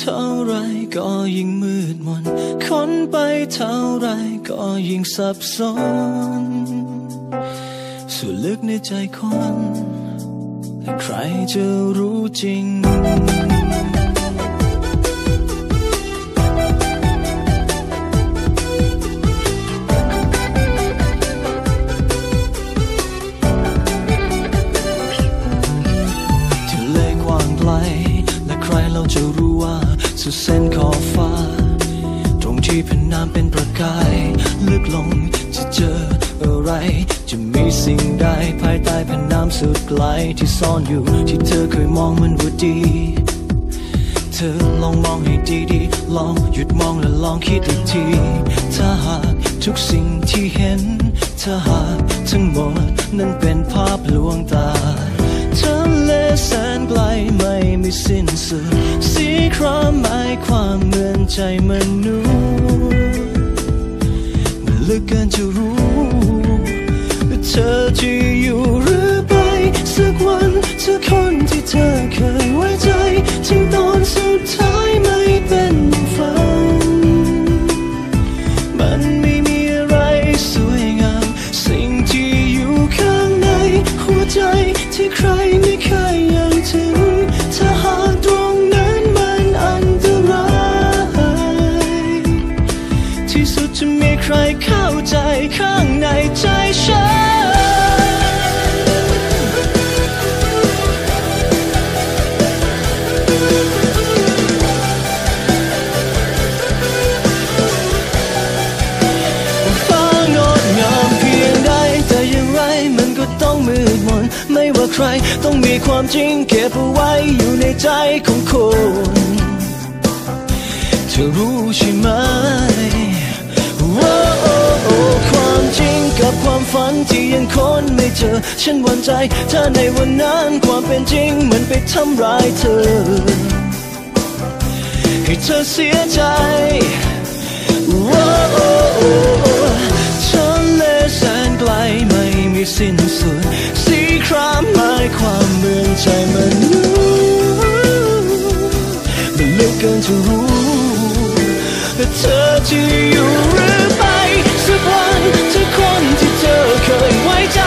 เท่าไรก็ยิ่งมืดมนค้นไปเท่าไรก็ยิ่งสับสนส่วนลึกในใจคนและใครจะรู้จริงทะเลกว้างไกลและใครเราจะรู้ สุดเส้นขอบฟ้า ตรงที่แผ่นน้ำเป็นประกาย ลึกลงจะเจออะไร จะมีสิ่งใดภายใต้แผ่นน้ำสุดไกลที่ซ่อนอยู่ที่เธอเคยมองมันว่าดีเธอลองมองให้ดีๆ ลองหยุดมองและลองคิดอีกที ถ้าหากทุกสิ่งที่เห็น ถ้าหากทั้งหมดนั้นเป็นภาพลวงตา แสนไกลไม่มีสิ้นสุดสีครามหมายความเหมือนใจมนุษ ไม่ว่าใครต้องมีความจริงเก็บเอาไว้อยู่ในใจของคนเธอรู้ใช่ไหมความจริงกับความฝันที่ยังค้นไม่เจอ ฉันหวั่นใจ ถ้าในวันนั้นความเป็นจริงมันไปทำร้ายเธอ ให้เธอเสียใจ จะรู้ว่เธอจะอยู่หรือไป สักวันเธอคนที่เธอเคยไว้ใจ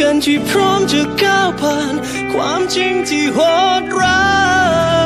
กันที่พร้อมจะก้าวผ่าน ความจริงที่โหดร้าย